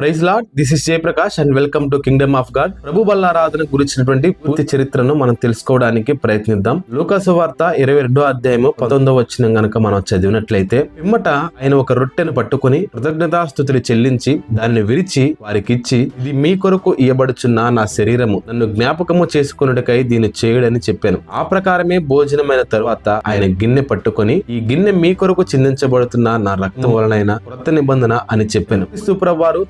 Praise Lord this is Jayaprakash and welcome to kingdom of God. ప్రభు బల్లారాధన గురించినటువంటి పూర్తి చరిత్రను మనం తెలుసుకోవడానికి ప్రయత్నిద్దాం. లూకాసు వార్త ఇరవై రెండో అధ్యాయము పంతొమ్మిదో వచ్చిన గనక మనం చదివినట్లయితే పిమ్మట ఆయన ఒక రొట్టెను పట్టుకుని కృతజ్ఞతాస్థుతులు చెల్లించి దాన్ని విరిచి వారికి ఇచ్చి ఇది మీ కొరకు ఇయ్యబడుచున్న నా శరీరము. నన్ను జ్ఞాపకము చేసుకున్నటకై దీన్ని చేయడని చెప్పాను. ఆ ప్రకారమే భోజనమైన తరువాత ఆయన గిన్నె పట్టుకొని ఈ గిన్నె మీ కొరకు చిందించబడుతున్న నా రక్తం వలనైన కొత్త నిబంధన అని చెప్పాను. క్రీస్తు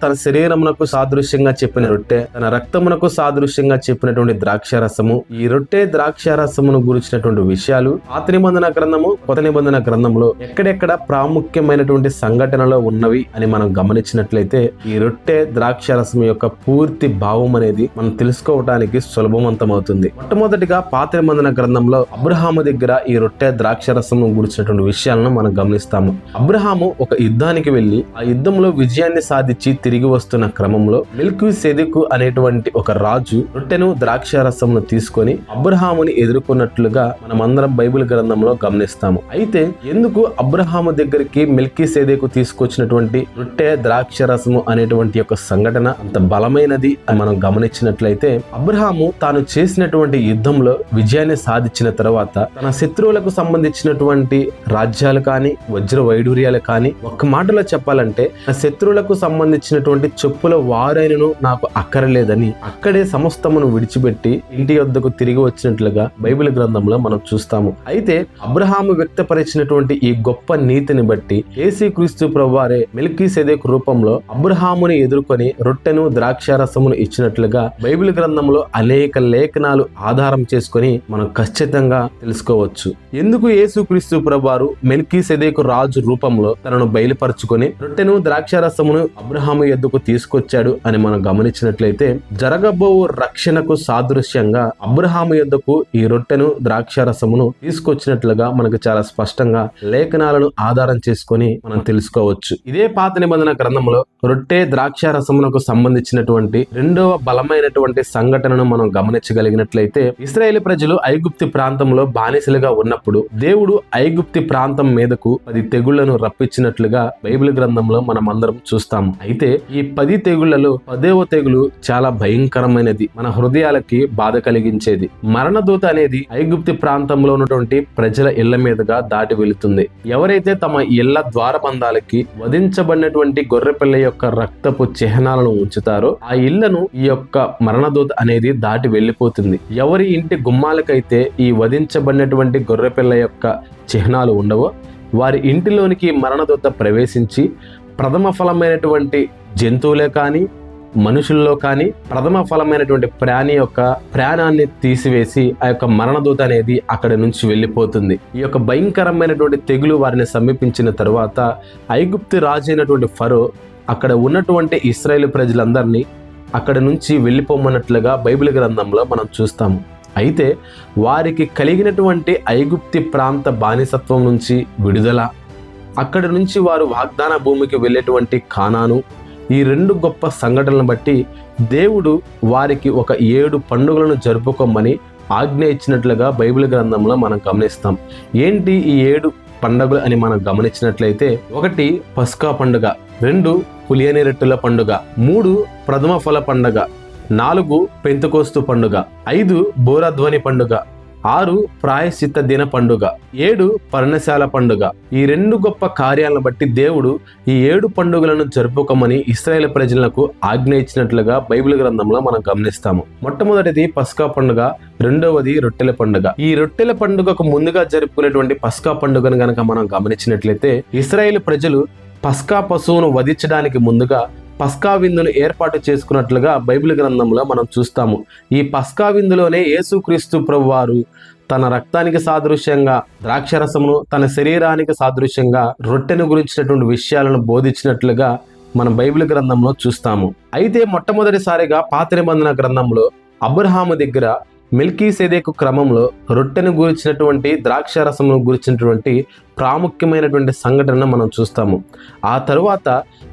తన శరీరమునకు సాదృశ్యంగా చెప్పిన రొట్టె తన రక్తమునకు సాదృశ్యంగా చెప్పినటువంటి ద్రాక్ష రసము ఈ రొట్టె ద్రాక్ష రసమును గురించినటువంటి విషయాలు పాత నిబంధన గ్రంథము కొత్త నిబంధన గ్రంథంలో ఎక్కడెక్కడ ప్రాముఖ్యమైనటువంటి సంఘటనలో ఉన్నవి అని మనం గమనించినట్లయితే ఈ రొట్టె ద్రాక్ష రసం యొక్క పూర్తి భావం అనేది మనం తెలుసుకోవడానికి సులభవంతమవుతుంది. మొట్టమొదటిగా పాత నిబంధన గ్రంథంలో అబ్రహాము దగ్గర ఈ రొట్టె ద్రాక్ష రసము గురించినటువంటి విషయాలను మనం గమనిస్తాము. అబ్రహాము ఒక యుద్ధానికి వెళ్ళి ఆ యుద్ధంలో విజయాన్ని సాధించి తిరిగి వస్తున్న క్రమంలో మిల్కు సెదుకు అనేటువంటి ఒక రాజు రొట్టెను ద్రాక్ష రసమును తీసుకొని అబ్రహాముని ఎదుర్కొన్నట్లుగా మనమందరం బైబిల్ గ్రంథంలో గమనిస్తాము. అయితే ఎందుకు అబ్రహాము దగ్గరికి మిల్కీ సేదేకు తీసుకొచ్చినటువంటి రొట్టె ద్రాక్ష రసము అనేటువంటి ఒక సంఘటన అంత బలమైనది అని మనం గమనించినట్లయితే అబ్రహాము తాను చేసినటువంటి యుద్ధంలో విజయాన్ని సాధించిన తర్వాత తన శత్రువులకు సంబంధించినటువంటి రాజ్యాలు కానీ వజ్ర వైడూర్యాలు కానీ ఒక్క మాటలో చెప్పాలంటే శత్రువులకు సంబంధించినటువంటి చెప్పుల వారైనను నాకు అక్కరలేదని అక్కడే సమస్తమును విడిచిపెట్టి ఇంటి వద్దకు తిరిగి వచ్చినట్లుగా బైబిల్ గ్రంథంలో మనం చూస్తాము. అయితే అబ్రహాము వ్యక్తపరిచినటువంటి ఈ గొప్ప నీతిని బట్టి ఏసీ క్రీస్తు ప్రవ్వారే మిల్కీ సెదేక్ రూపంలో అబ్రహాముని ఎదుర్కొని రొట్టెను ద్రాక్షారసమును ఇచ్చినట్లుగా బైబిల్ గ్రంథంలో అనేక లేఖనాలు ఆధారం చేసుకొని మనం ఖచ్చితంగా తెలుసుకోవచ్చు. ఎందుకు యేసు క్రీస్తు ప్రభువారు మెల్కీ సెదేకు రాజు రూపంలో తనను బయలుపరుచుకొని రొట్టెను ద్రాక్షారసమును అబ్రహాము ముందుకు తీసుకొచ్చాడు అని మనం గమనించినట్లయితే జరగబో రక్షణకు సాదృశ్యంగా అబ్రహాము యొద్దకు ఈ రొట్టెను ద్రాక్షారసమును తీసుకొచ్చినట్లుగా మనకు చాలా స్పష్టంగా లేఖనాలను ఆధారం చేసుకొని మనం తెలుసుకోవచ్చు. ఇదే పాత నిబంధన గ్రంథంలో రొట్టె ద్రాక్షారసమునకు సంబంధించినటువంటి రెండవ బలమైనటువంటి సంఘటనను మనం గమనించగలిగినట్లయితే ఇస్రాయేల్ ప్రజలు ఐగుప్తి ప్రాంతంలో బానిసలుగా ఉన్నప్పుడు దేవుడు ఐగుప్తి ప్రాంతం మీదకు పది తెగుళ్ళను రప్పించినట్లుగా బైబిల్ గ్రంథంలో మనం అందరం చూస్తాము అయితే ఈ ఈ పది తెగుళ్ళలో పదేవ తెగులు చాలా భయంకరమైనది. మన హృదయాలకి బాధ కలిగించేది. మరణదూత అనేది ఐగుప్తి ప్రాంతంలో ఉన్నటువంటి ప్రజల ఇళ్ళ మీదుగా దాటి వెళుతుంది. ఎవరైతే తమ ఇళ్ళ ద్వారబంధాలకి వధించబడినటువంటి గొర్రెపిల్ల యొక్క రక్తపు చిహ్నాలను ఉంచుతారో ఆ ఇళ్ళను ఈ యొక్క మరణదూత అనేది దాటి వెళ్ళిపోతుంది. ఎవరి ఇంటి గుమ్మాలకైతే ఈ వధించబడినటువంటి గొర్రెపిల్ల యొక్క చిహ్నాలు ఉండవో వారి ఇంటిలోనికి మరణదూత ప్రవేశించి ప్రథమ ఫలమైనటువంటి జంతువులే కానీ మనుషుల్లో కానీ ప్రథమ ఫలమైనటువంటి ప్రాణి యొక్క ప్రాణాన్ని తీసివేసి ఆ యొక్క మరణదూత అనేది అక్కడి నుంచి వెళ్ళిపోతుంది. ఈ యొక్క భయంకరమైనటువంటి తెగులు వారిని సమీపించిన తర్వాత ఐగుప్తు రాజు అయినటువంటి ఫరో అక్కడ ఉన్నటువంటి ఇస్రాయేల్ ప్రజలందరినీ అక్కడ నుంచి వెళ్ళిపోమన్నట్లుగా బైబిల్ గ్రంథంలో మనం చూస్తాము. అయితే వారికి కలిగినటువంటి ఐగుప్తి ప్రాంత బానిసత్వం నుంచి విడుదల అక్కడి నుంచి వారు వాగ్దాన భూమికి వెళ్ళేటువంటి కానాను ఈ రెండు గొప్ప సంఘటనలను బట్టి దేవుడు వారికి ఒక ఏడు పండుగలను జరుపుకోమని ఆజ్ఞ ఇచ్చినట్లుగా బైబిల్ గ్రంథంలో మనం గమనిస్తాం. ఏంటి ఈ ఏడు పండుగలు అని మనం గమనించినట్లయితే ఒకటి పస్కా పండుగ రెండు పులియని రెట్టుల పండుగ మూడు ప్రథమ ఫల పండుగ నాలుగు పెంతుకోస్తు పండుగ ఐదు బోరధ్వని పండుగ ఆరు ప్రాయశ్చిత్త దిన పండుగ ఏడు పర్ణశాల పండుగ. ఈ రెండు గొప్ప కార్యాలను బట్టి దేవుడు ఈ ఏడు పండుగలను జరుపుకోమని ఇస్రాయేల్ ప్రజలకు ఆజ్ఞ ఇచ్చినట్లుగా బైబిల్ గ్రంథంలో మనం గమనిస్తాము. మొట్టమొదటిది పస్కా పండుగ రెండవది రొట్టెల పండుగ. ఈ రొట్టెల పండుగకు ముందుగా జరుపుకునేటువంటి పస్కా పండుగను గనక మనం గమనించినట్లయితే ఇస్రాయేల్ ప్రజలు పస్కా పశువును వధించడానికి ముందుగా పస్కా విందును ఏర్పాటు చేసుకున్నట్లుగా బైబిల్ గ్రంథంలో మనం చూస్తాము. ఈ పస్కా విందులోనే యేసుక్రీస్తు ప్రభువారు తన రక్తానికి సాదృశ్యంగా ద్రాక్షరసమును తన శరీరానికి సాదృశ్యంగా రొట్టెను గురించినటువంటి విషయాలను బోధించినట్లుగా మనం బైబిల్ గ్రంథంలో చూస్తాము. అయితే మొట్టమొదటిసారిగా పాత నిబంధన గ్రంథంలో అబ్రహాము దగ్గర మిల్కీ సేదేకు క్రమంలో రొట్టెను గురించినటువంటి ద్రాక్షారసమును గురించినటువంటి ప్రాముఖ్యమైనటువంటి సంఘటన మనం చూస్తాము. ఆ తరువాత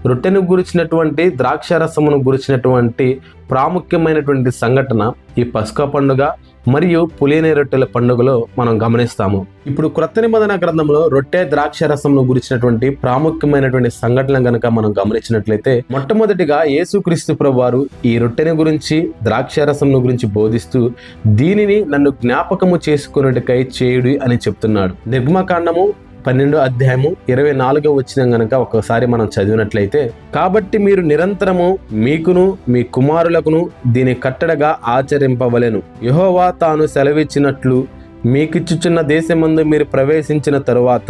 రొట్టెను గురించినటువంటి ద్రాక్షారసమును గురించినటువంటి ప్రాముఖ్యమైనటువంటి సంఘటన ఈ పసుక పండుగ మరియు పులినే రొట్టెల పండుగలో మనం గమనిస్తాము. ఇప్పుడు క్రొత్త నిబంధన గ్రంథంలో రొట్టె ద్రాక్ష రసంను గురించినటువంటి ప్రాముఖ్యమైనటువంటి సంఘటన గనక మనం గమనించినట్లయితే మొట్టమొదటిగా యేసుక్రీస్తు ప్రభు వారు ఈ రొట్టెని గురించి ద్రాక్ష రసంను గురించి బోధిస్తూ దీనిని నన్ను జ్ఞాపకము చేసుకున్నట్టుకై చేయుడి అని చెప్తున్నాడు. నిర్మకాండము పన్నెండో అధ్యాయము ఇరవై నాలుగో వచ్చిన గనక ఒకసారి మనం చదివినట్లయితే కాబట్టి మీరు నిరంతరము మీకును మీ కుమారులకును దీని కట్టడగా ఆచరింపవలెను. యహోవా తాను సెలవిచ్చినట్లు మీకిచ్చుచున్న దేశమందు మీరు ప్రవేశించిన తరువాత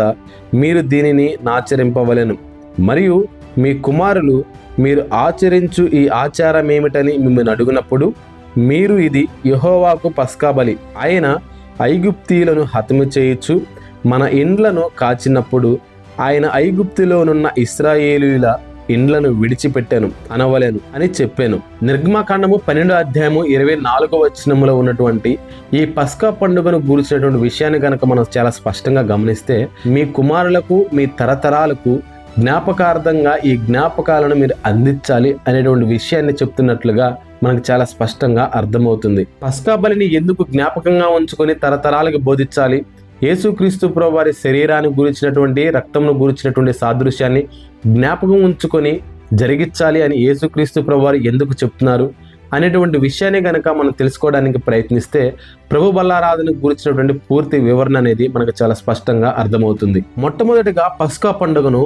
మీరు దీనిని నాచరింపవలెను మరియు మీ కుమారులు మీరు ఆచరించు ఈ ఆచారం ఏమిటని మిమ్మల్ని అడుగునప్పుడు మీరు ఇది యహోవాకు పస్కాబలి ఆయన ఐగుప్తీయులను హతము చేయొచ్చు మన ఇండ్లను కాచినప్పుడు ఆయన ఐగుప్తులోనున్న ఇస్రాయేలీల ఇండ్లను విడిచిపెట్టాను అనవలేను అని చెప్పాను. నిర్గమాకాండము పన్నెండో అధ్యాయము ఇరవై నాలుగో వచనములో ఉన్నటువంటి ఈ పస్కా పండుగను గురించినటువంటి విషయాన్ని కనుక మనం చాలా స్పష్టంగా గమనిస్తే మీ కుమారులకు మీ తరతరాలకు జ్ఞాపకార్థంగా ఈ జ్ఞాపకాలను మీరు అందించాలి అనేటువంటి విషయాన్ని చెప్తున్నట్లుగా మనకు చాలా స్పష్టంగా అర్థమవుతుంది. పస్కా బలిని ఎందుకు జ్ఞాపకంగా ఉంచుకొని తరతరాలకు బోధించాలి? యేసుక్రీస్తు ప్రభు వారి శరీరాన్ని గురించినటువంటి రక్తంను గురించినటువంటి సాదృశ్యాన్ని జ్ఞాపకం ఉంచుకొని జరిగించాలి అని యేసుక్రీస్తు ప్రభువారు ఎందుకు చెప్తున్నారు అనేటువంటి విషయాన్ని కనుక మనం తెలుసుకోవడానికి ప్రయత్నిస్తే ప్రభు బల్లారాధన గురించినటువంటి పూర్తి వివరణ అనేది మనకు చాలా స్పష్టంగా అర్థమవుతుంది. మొట్టమొదటిగా పస్కా పండుగను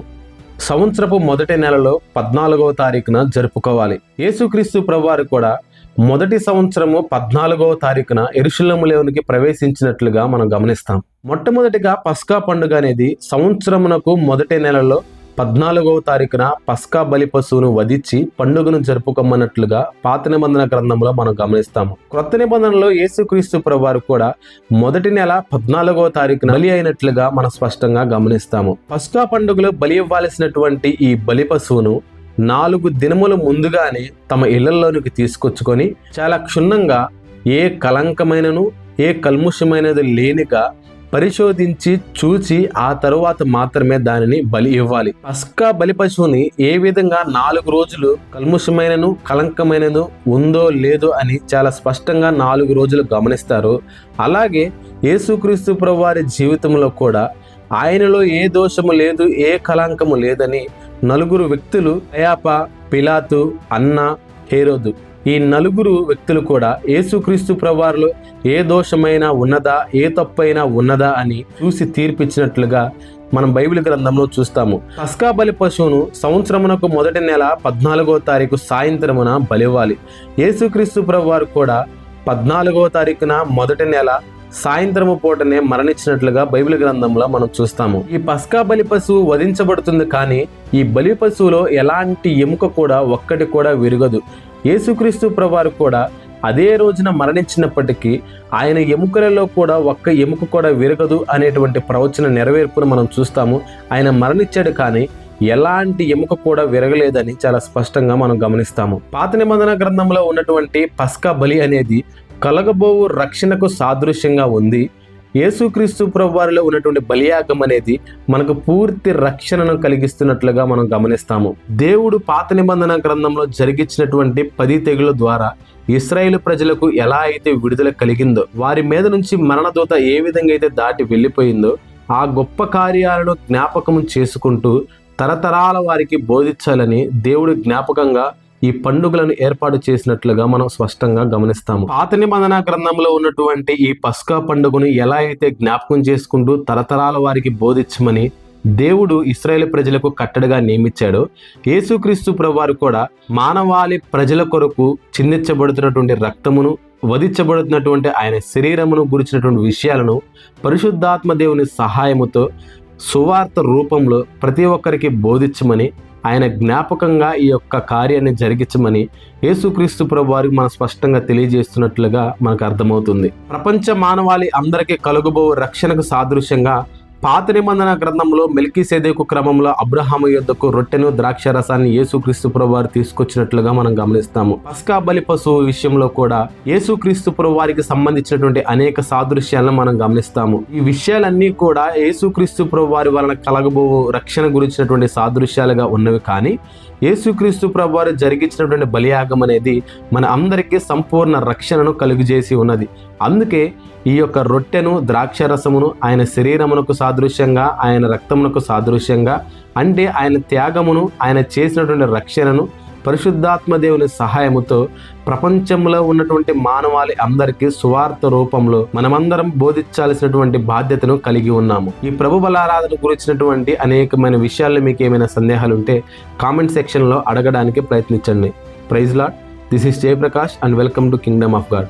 సంవత్సరపు మొదటి నెలలో పద్నాలుగవ తారీఖున జరుపుకోవాలి. యేసుక్రీస్తు ప్రభువారు కూడా మొదటి సంవత్సరము పద్నాలుగవ తారీఖున ఎరుషులములోనికి ప్రవేశించినట్లుగా మనం గమనిస్తాం. మొట్టమొదటిగా పస్కా పండుగ అనేది సంవత్సరమునకు మొదటి నెలలో పద్నాలుగవ తారీఖున పస్కా బలి పశువును వధించి పండుగను జరుపుకోమన్నట్లుగా పాత నిబంధన గ్రంథంలో మనం గమనిస్తాము. క్రొత్త నిబంధనలో యేసుక్రీస్తు ప్రభువారు కూడా మొదటి నెల పద్నాలుగవ తారీఖున బలి అయినట్లుగా మనం స్పష్టంగా గమనిస్తాము. పస్కా పండుగలో బలి ఇవ్వాల్సినటువంటి ఈ బలి పశువును నాలుగు దినముల ముందుగానే తమ ఇళ్ళలోనికి తీసుకొచ్చుకొని చాలా క్షుణ్ణంగా ఏ కలంకమైనను ఏ కల్ముషమైనది లేనిగా పరిశోధించి చూచి ఆ తరువాత మాత్రమే దానిని బలి ఇవ్వాలి. పస్కా బలి పశువుని ఏ విధంగా నాలుగు రోజులు కల్ముషమైనను కలంకమైనను ఉందో లేదో అని చాలా స్పష్టంగా నాలుగు రోజులు గమనిస్తారు అలాగే యేసుక్రీస్తు ప్రభు వారి జీవితంలో కూడా ఆయనలో ఏ దోషము లేదు ఏ కలంకము లేదని నలుగురు వ్యక్తులు అయాప పిలాతు అన్న హేరోదు. ఈ నలుగురు వ్యక్తులు కూడా యేసుక్రీస్తు ప్రభువారిలో ఏ దోషమైనా ఉన్నదా ఏ తప్పైనా ఉన్నదా అని చూసి తీర్పిచ్చినట్లుగా మనం బైబిల్ గ్రంథంలో చూస్తాము. పస్కా బలి పశువును సంవత్సరమునకు మొదటి నెల పద్నాలుగో తారీఖు సాయంత్రమున బలివ్వాలి. యేసుక్రీస్తు ప్రభువారు కూడా పద్నాలుగో తారీఖున మొదటి నెల సాయంత్రము పూటనే మరణించినట్లుగా బైబిల్ గ్రంథంలో మనం చూస్తాము. ఈ పస్కా బలి పశువు వధించబడుతుంది కానీ ఈ బలి పశువులో ఎలాంటి ఎముక కూడా ఒక్కటి కూడా విరగదు. యేసుక్రీస్తు ప్రభువారు కూడా అదే రోజున మరణించినప్పటికీ ఆయన ఎముకలలో కూడా ఒక్క ఎముక కూడా విరగదు అనేటువంటి ప్రవచన నెరవేర్పును మనం చూస్తాము. ఆయన మరణించాడు కానీ ఎలాంటి ఎముక కూడా విరగలేదని చాలా స్పష్టంగా మనం గమనిస్తాము. పాత నిబంధన గ్రంథంలో ఉన్నటువంటి పస్కా బలి అనేది కలగబోవు రక్షణకు సాదృశ్యంగా ఉంది. యేసుక్రీస్తు ప్రభువారిలో ఉన్నటువంటి బలియాగం అనేది మనకు పూర్తి రక్షణను కలిగిస్తున్నట్లుగా మనం గమనిస్తాము. దేవుడు పాత నిబంధన గ్రంథంలో జరిగించినటువంటి పది తెగుల ద్వారా ఇస్రాయేల్ ప్రజలకు ఎలా అయితే విడుదల కలిగిందో వారి మీద నుంచి మరణదూత ఏ విధంగా అయితే దాటి వెళ్ళిపోయిందో ఆ గొప్ప కార్యాలను జ్ఞాపకం చేసుకుంటూ తరతరాల వారికి బోధించాలని దేవుడు జ్ఞాపకంగా ఈ పండుగలను ఏర్పాటు చేసినట్లుగా మనం స్పష్టంగా గమనిస్తాము. పాత నిబంధన గ్రంథంలో ఉన్నటువంటి ఈ పస్కా పండుగను ఎలా అయితే జ్ఞాపకం చేసుకుంటూ తరతరాల వారికి బోధించమని దేవుడు ఇస్రాయేల్ ప్రజలకు కట్టడిగా నియమించాడు. యేసుక్రీస్తు ప్రభువారు కూడా మానవాళి ప్రజల కొరకు చిందించబడుతున్నటువంటి రక్తమును వధించబడుతున్నటువంటి ఆయన శరీరమును గురించినటువంటి విషయాలను పరిశుద్ధాత్మ దేవుని సహాయముతో సువార్త రూపంలో ప్రతి ఒక్కరికి బోధించమని ఆయన జ్ఞాపకంగా ఈ యొక్క కార్యాన్ని జరిగించమని యేసుక్రీస్తు ప్రభు వారికి మనం స్పష్టంగా తెలియజేస్తున్నట్లుగా మనకు అర్థమవుతుంది. ప్రపంచ మానవాళి అందరికీ కలుగుబో రక్షణకు సాదృశ్యంగా పాత నిబంధన గ్రంథంలో మెల్కీ సేదేకు క్రమంలో అబ్రహాము యొద్దకు రొట్టెను ద్రాక్ష రసాన్ని యేసుక్రీస్తు ప్రభు వారు తీసుకొచ్చినట్లుగా మనం గమనిస్తాము. పస్కా బలి పశువు విషయంలో కూడా యేసుక్రీస్తు ప్రభు వారికి సంబంధించినటువంటి అనేక సాదృశ్యాలను మనం గమనిస్తాము. ఈ విషయాలన్నీ కూడా యేసుక్రీస్తు ప్రభువారి వలన కలగబో రక్షణ గురించినటువంటి సాదృశ్యాలుగా ఉన్నవి కానీ యేసుక్రీస్తు ప్రభువారు జరిగించినటువంటి బలియాగం అనేది మన అందరికీ సంపూర్ణ రక్షణను కలుగజేసి ఉన్నది. అందుకే ఈ యొక్క రొట్టెను ద్రాక్ష రసమును ఆయన శరీరమునకు సాదృశ్యంగా ఆయన రక్తమునకు సాదృశ్యంగా అంటే ఆయన త్యాగమును ఆయన చేసినటువంటి రక్షణను పరిశుద్ధాత్మ దేవుని సహాయముతో ప్రపంచంలో ఉన్నటువంటి మానవాళి అందరికీ సువార్త రూపంలో మనమందరం బోధించాల్సినటువంటి బాధ్యతను కలిగి ఉన్నాము. ఈ ప్రభు బలారాధన గురించినటువంటి అనేకమైన విషయాల్లో మీకు ఏమైనా సందేహాలు ఉంటే కామెంట్ సెక్షన్లో అడగడానికి ప్రయత్నించండి. Praise Lord this is Jayaprakash and welcome to kingdom of God.